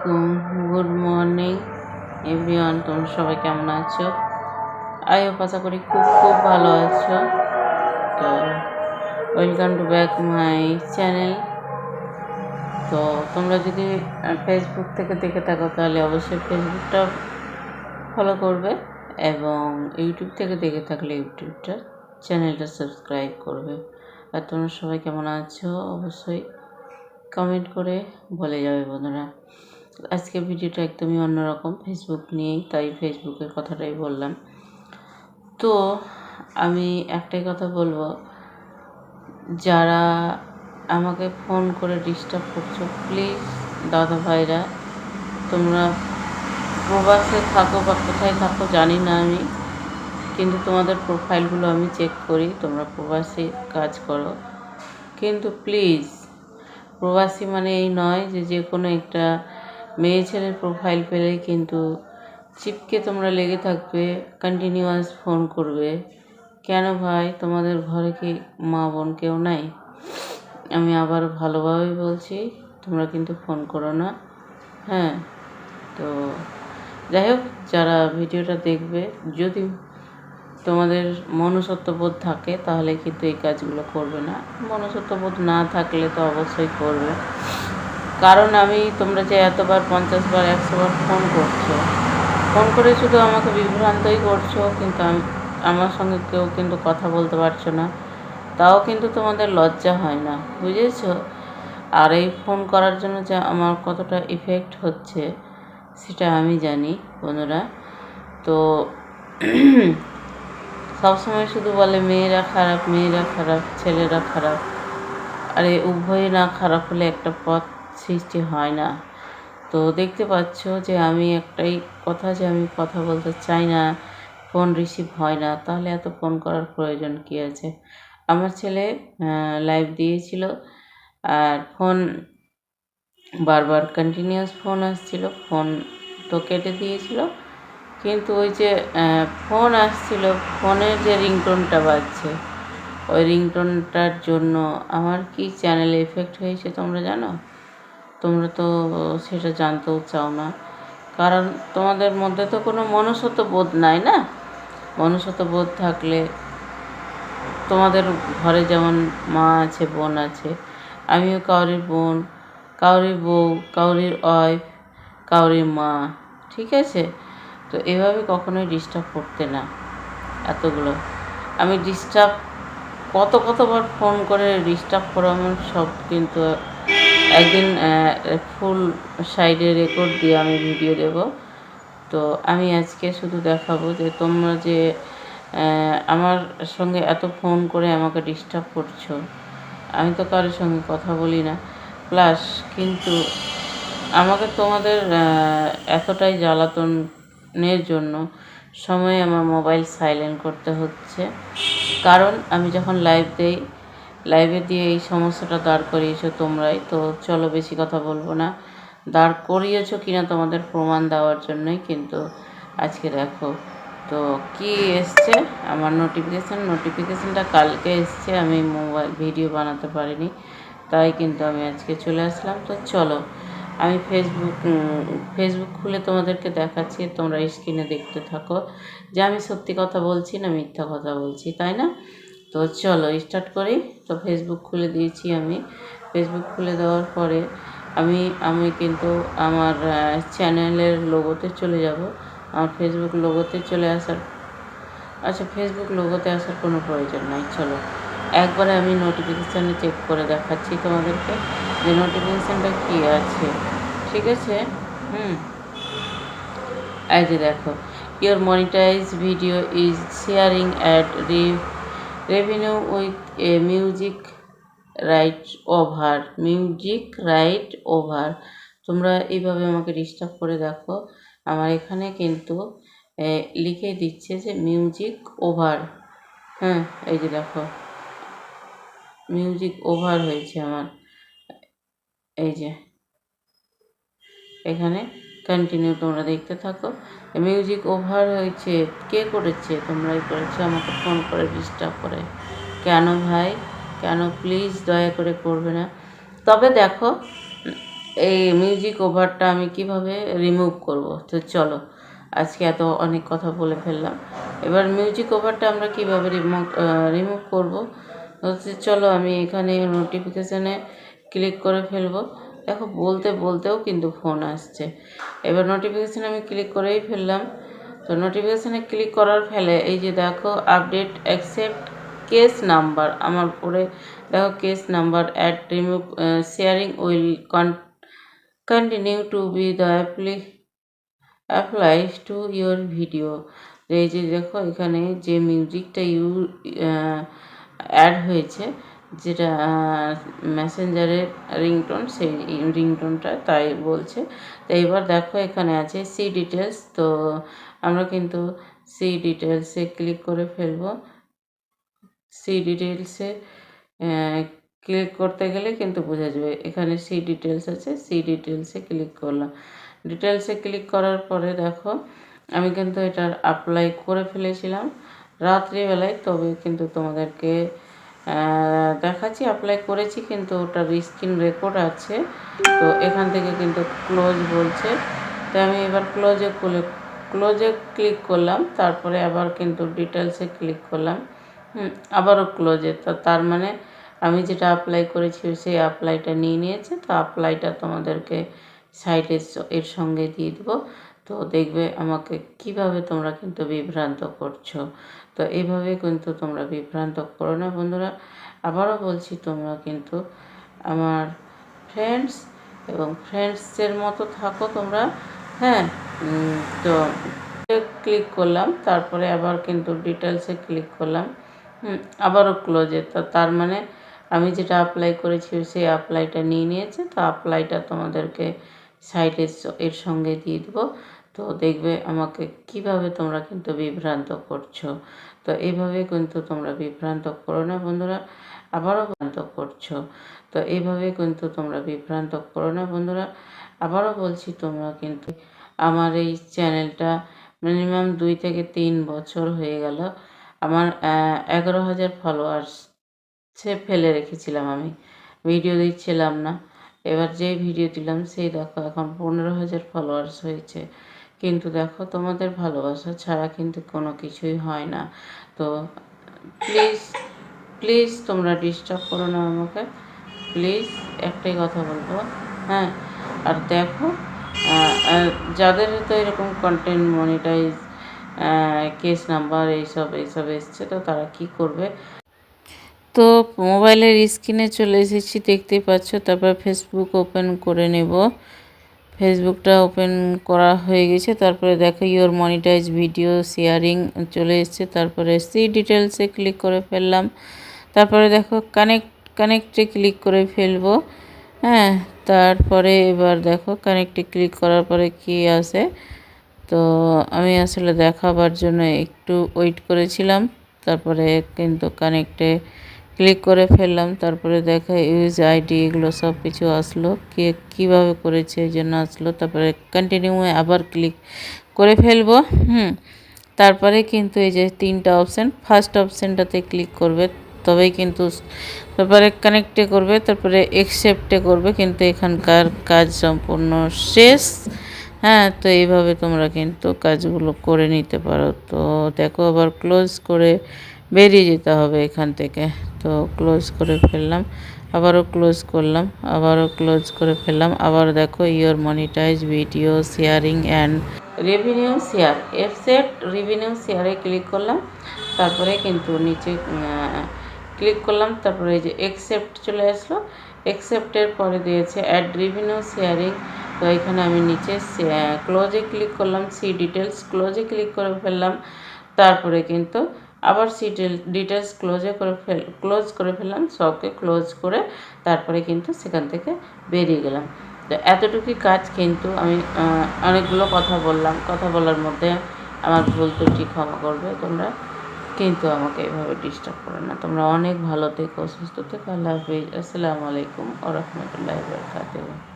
আলাইকুম। Good morning, everyone, তোমরা সবাই কেমন আছো? আই হোপ আশা করি খুব খুব ভালো আছো। তো welcome to back my channel তো, তোমরা যদি ফেসবুক থেকে দেখে থাকো, তাহলে অবশ্যই ফেসবুকটা ফলো করবে এবং ইউটিউব থেকে দেখে থাকলে ইউটিউবটা চ্যানেলটা সাবস্ক্রাইব করবে। আর তোমরা সবাই কেমন আছো? অবশ্যই কমেন্ট করে বলে যাবে বন্ধুরা। আজকে ভিডিওটা একদমই অন্যরকম। ফেসবুক নিয়েই, তাই ফেসবুকের কথাটাই বললাম। তো আমি একটাই কথা বলব, যারা আমাকে ফোন করে ডিস্টার্ব করছ প্লিজ দাদা ভাইরা, তোমরা প্রবাসে থাকো বা কোথায় থাকো জানি না আমি, কিন্তু তোমাদের প্রোফাইলগুলো আমি চেক করি, তোমরা প্রবাসে কাজ করো। কিন্তু প্লিজ প্রবাসী মানে এই নয় যে যে কোনো একটা মেয়ে ছেলের প্রোফাইল পেলেই কিন্তু চিপকে তোমরা লেগে থাকবে কন্টিনিউয়াস ফোন করবে। কেন ভাই? তোমাদের ঘরে কি মা বোন কেউ নাই? আমি আবার ভালোভাবেই বলছি, তোমরা কিন্তু ফোন করো না। হ্যাঁ তো যাই হোক, যারা ভিডিওটা দেখবে, যদি তোমাদের মনুষ্যত্ববোধ থাকে, তাহলে কিন্তু এই কাজগুলো করবে না। মনুষ্যত্ববোধ না থাকলে তো অবশ্যই করবে। কারণ আমি তোমরা যে এতবার পঞ্চাশ বার একশো বার ফোন করছ। ফোন করে শুধু আমাকে বিভ্রান্তই করছ, কিন্তু আমি, আমার সঙ্গে কেউ কিন্তু কথা বলতে পারছ না। তাও কিন্তু তোমাদের লজ্জা হয় না, বুঝেছ? আর এই ফোন করার জন্য যে আমার কতটা ইফেক্ট হচ্ছে, সেটা আমি জানি, বন্ধুরা। তো সবসময় শুধু বলে, মেয়েরা খারাপ মেয়েরা খারাপ, ছেলেরা খারাপ। আরে, উভয়ে না, খারাপ হলে একটা পথ সৃষ্টি হয় না। তো দেখতে পাচ্ছ যে আমি একটাই কথা যে আমি কথা বলতে চাই না, ফোন রিসিভ হয় না। তাহলে এত ফোন করার প্রয়োজন কী আছে? আমার ছেলে লাইভ দিয়েছিল আর ফোন বারবার কন্টিনিউয়াস ফোন আসছিল, ফোন তো কেটে দিয়েছিল। কিন্তু ওই যে ফোন আসছিল, ফোনের যে রিংটোনটা বাজছে, ওই রিংটোনটার জন্য আমার কি চ্যানেলে এফেক্ট হয়েছে তোমরা জানো? তোমরা তো সেটা জানতেও চাও না। কারণ তোমাদের মধ্যে তো কোনো মনুষ্যত্ব বোধ নাই না? মনুষ্যত্ব বোধ থাকলে তোমাদের ঘরে যেমন মা আছে, বোন আছে, আমিও কাউরির বোন, কাউরির বউ, কাউরির ওয়াইফ কাউরির মা, ঠিক আছে? তো এভাবে কখনোই ডিস্টার্ব করতে না এতগুলো। আমি ডিস্টার্ব কত কতবার ফোন করে ডিস্টার্ব করানোর সব কিন্তু একদিন ফুল সাইডে রেকর্ড দিয়ে আমি ভিডিও দেব। তো আমি আজকে শুধু দেখাবো যে তোমরা যে আমার সঙ্গে এত ফোন করে আমাকে ডিস্টার্ব করছ। আমি তো কারোর সঙ্গে কথা বলি না। প্লাস কিন্তু আমাকে তোমাদের এতটাই জ্বালাতনের জন্য সময় আমার মোবাইল সাইলেন্ট করতে হচ্ছে। কারণ আমি যখন লাইভ দেই লাইভে দিয়ে এই সমস্যাটা দাঁড় করিয়েছো তোমরাই। তো চলো বেশি কথা বলব না। দাঁড় করিয়েছো কিনা তোমাদের প্রমাণ দেওয়ার জন্যই কিন্তু আজকে দেখো। তো কি এসছে? আমার নোটিফিকেশান নোটিফিকেশানটা কালকে এসছে। আমি মোবাইল ভিডিও বানাতে পারিনি। তাই কিন্তু আমি আজকে চলে আসলাম। তো চলো, আমি ফেসবুক ফেসবুক খুলে তোমাদেরকে দেখাচ্ছি। তোমরা স্ক্রিনে দেখতে থাকো যে আমি সত্যি কথা বলছি না মিথ্যা কথা বলছি, তাই না? তো চলো স্টার্ট করি। তো ফেসবুক খুলে দিয়েছি আমি। ফেসবুক খুলে দেওয়ার পরে আমি আমি কিন্তু আমার চ্যানেলের লোগোতে চলে যাব। আমার ফেসবুক লোগোতে চলে আসার আচ্ছা ফেসবুক লোগোতে আসার কোনো প্রয়োজন নাই, চলো। একবারে আমি নোটিফিকেশানে চেক করে দেখাচ্ছি তোমাদেরকে যে নোটিফিকেশানটা কী আছে। ঠিক আছে? হুম। এই যে দেখো your monetise video is sharing at revenue with a music right over music right over তোমরা এইভাবে আমাকে ডিস্টার্ব করে দেখো। আমার এখানে কিন্তু লিখে দিচ্ছে যে মিউজিক ওভার হ্যাঁ এই যে দেখো। মিউজিক ওভার হয়েছে আমার। এই যে। এখানে কন্টিনিউ তোমরা দেখতে থাকো। মিউজিক ওভার হয়েছে। কে করেছে? তোমরাই করেছ। আমাকে ফোন করে ডিস্টার্ব করে। কেন ভাই? কেন? প্লিজ দয়া করে করবে না। তবে দেখো, এই মিউজিক ওভারটা আমি কীভাবে রিমুভ করব? তো চলো, আজকে এত অনেক কথা বলে ফেললাম। এবার মিউজিক ওভারটা আমরা কীভাবে রিমুভ রিমুভ করব? চলো, আমি এখানে নোটিফিকেশানে ক্লিক করে ফেলব। দেখো, বলতে বলতেও কিন্তু ফোন আসছে। এবার নোটিফিকেশানে আমি ক্লিক করেই ফেললাম। তো নোটিফিকেশানে ক্লিক করার ফেলে এই যে দেখো আপডেট অ্যাকসেপ্ট কেস নাম্বার আমার পরে দেখো case number add remove sharing will continue to be the apply applies to your video এই যে দেখো, এখানে যে মিউজিকটা ইউ অ্যাড হয়েছে যেটা মেসেঞ্জারের রিংটোন সেই রিংটোনটা তাই বলছে। তো এবার দেখো এখানে আছে সি ডিটেলস তো আমরা কিন্তু সি ডিটেলসে ক্লিক করে ফেলব। সি ডিটেলসে ক্লিক করতে গেলে কিন্তু বোঝা যাবে, এখানে সি ডিটেলস আছে সি ডিটেলসে ক্লিক করলাম। ডিটেলসে ক্লিক করার পরে দেখো, আমি কিন্তু এটার অ্যাপ্লাই করে ফেলেছিলাম। রাত্রিবেলায়, তবে কিন্তু তোমাদেরকে দেখাচ্ছি অ্যাপ্লাই করেছি, কিন্তু ওটার স্ক্রিন রেকর্ড আছে। তো এখান থেকে কিন্তু ক্লোজ বলছে। তো আমি এবার ক্লোজে খুলে ক্লোজে ক্লিক করলাম, তারপরে আবার কিন্তু ডিটেলসে ক্লিক করলাম। হুম, আবারও ক্লোজে তো তার মানে আমি যেটা অ্যাপ্লাই করেছি, সেই অ্যাপ্লাইটা নিয়ে নিয়েছে। তো অ্যাপ্লাইটা তোমাদেরকে সাইডে এর সঙ্গে দিয়ে দেবো। তো দেখবে আমাকে কীভাবে তোমরা কিন্তু বিভ্রান্ত করছ। তো এইভাবে কিন্তু তোমরা বিভ্রান্ত করো না বন্ধুরা। আবারও বলছি, তোমরা কিন্তু আমার ফ্রেন্ডস এবং ফ্রেন্ডসের মতো থাকো তোমরা। হ্যাঁ তো ক্লিক করলাম, তারপরে আবার কিন্তু ডিটেলসে ক্লিক করলাম। হুম, আবারও ক্লোজে তো তার মানে আমি যেটা অ্যাপ্লাই করেছি, সেই অ্যাপ্লাইটা নিয়ে নিয়েছে। তো অ্যাপ্লাইটা তোমাদেরকে সাইডে এর সঙ্গে দিয়ে দেবো। তো দেখবে আমাকে কীভাবে তোমরা কিন্তু বিভ্রান্ত করছ। তো এইভাবে কিন্তু তোমরা বিভ্রান্ত করো না বন্ধুরা, আবারও ভ্রান্ত করছ। তো এইভাবে কিন্তু তোমরা বিভ্রান্ত করো না বন্ধুরা, আবারও বলছি তোমরা কিন্তু আমার এই চ্যানেলটা মিনিমাম দুই থেকে তিন বছর হয়ে গেল। আমার এগারো হাজার ফলোয়ার্স সে ফেলে রেখেছিলাম আমি ভিডিও দিচ্ছিলাম না। এবার যেই ভিডিও দিলাম সেই দেখো এখন পনেরো হাজার ফলোয়ার্স হয়েছে। কিন্তু দেখো তোমাদের ভালোবাসা ছাড়া কিন্তু কোনো কিছুই হয় না। তো প্লিজ প্লিজ তোমরা ডিস্টার্ব করো না আমাকে। প্লিজ একটাই কথা বলব হ্যাঁ? আর দেখো যাদের হয়তো এরকম কন্টেন্ট মনিটাইজ কেস নাম্বার এইসব এইসব এসছে, তো তারা কি করবে? তো মোবাইলের স্ক্রিনে চলে এসেছি দেখতে পাচ্ছ। তারপর ফেসবুক ওপেন করে নেব। ফেসবুকটা ওপেন করা হয়ে গেছে, তারপরে দেখো ইওর মনিটাইজ ভিডিও শেয়ারিং চলে এসছে, তারপরে সি ডিটেলসে ক্লিক করে ফেললাম, তারপরে দেখো কানেক্ট কানেক্টে ক্লিক করে ফেলব হ্যাঁ তারপরে এবার দেখো কানেক্টে ক্লিক করার পরে কি আসে তো আমি আসলে দেখাবার জন্য একটু ওয়েট করেছিলাম, তারপরে কিন্তু কানেক্টে ক্লিক করে ফেললাম, তারপরে দেখা ইউজ আইডি এগুলো সব কিছু আসলো। কে কীভাবে করেছে, এই জন্য আসলো। তারপরে কন্টিনিউ আবার ক্লিক করে ফেলব, হুম। তারপরে কিন্তু এই যে তিনটা অপশান ফার্স্ট অপশানটাতে ক্লিক করবে, তবেই কিন্তু তারপরে কানেক্টে করবে, তারপরে একসেপ্টে করবে, কিন্তু এখানকার কাজ সম্পূর্ণ শেষ। হ্যাঁ তো এইভাবে তোমরা কিন্তু কাজগুলো করে নিতে পারো। তো দেখো, আবার ক্লোজ করে বেরিয়ে যেতে হবে এখান থেকে। তো ক্লোজ করে ফেললাম, আবারও ক্লোজ করলাম, আবারও ক্লোজ করে ফেললাম, আবার দেখো your monetise video sharing and revenue share offset revenue শেয়ারে ক্লিক করলাম, তারপরে কিন্তু নিচে ক্লিক করলাম, তারপরে এই যে একসেপ্ট চলে আসলো একসেপ্টের পরে দিয়েছে অ্যাড রেভিনিউ শেয়ারিং তো এখানে আমি নিচে ক্লোজে ক্লিক করলাম সি ডিটেলস ক্লোজে ক্লিক করে ফেললাম, তারপরে কিন্তু আবার সি ডিটেলস ক্লোজে করে ফেল ক্লোজ করে ফেললাম সবকে ক্লোজ করে তারপরে কিন্তু সেখান থেকে বেরিয়ে গেলাম। তো এতটুকুই কাজ কিন্তু আমি অনেকগুলো কথা বললাম। কথা বলার মধ্যে আমার ভুল ত্রুটি ক্ষমা করবে, তোমরা কিন্তু আমাকে এভাবে ডিস্টার্ব করো না। তোমরা অনেক ভালো থেকো, সুস্থ থেকো, আল্লাহ হাফিজ। আসসালামু আলাইকুম ও রহমতুল্লাহ বরকাতুহ।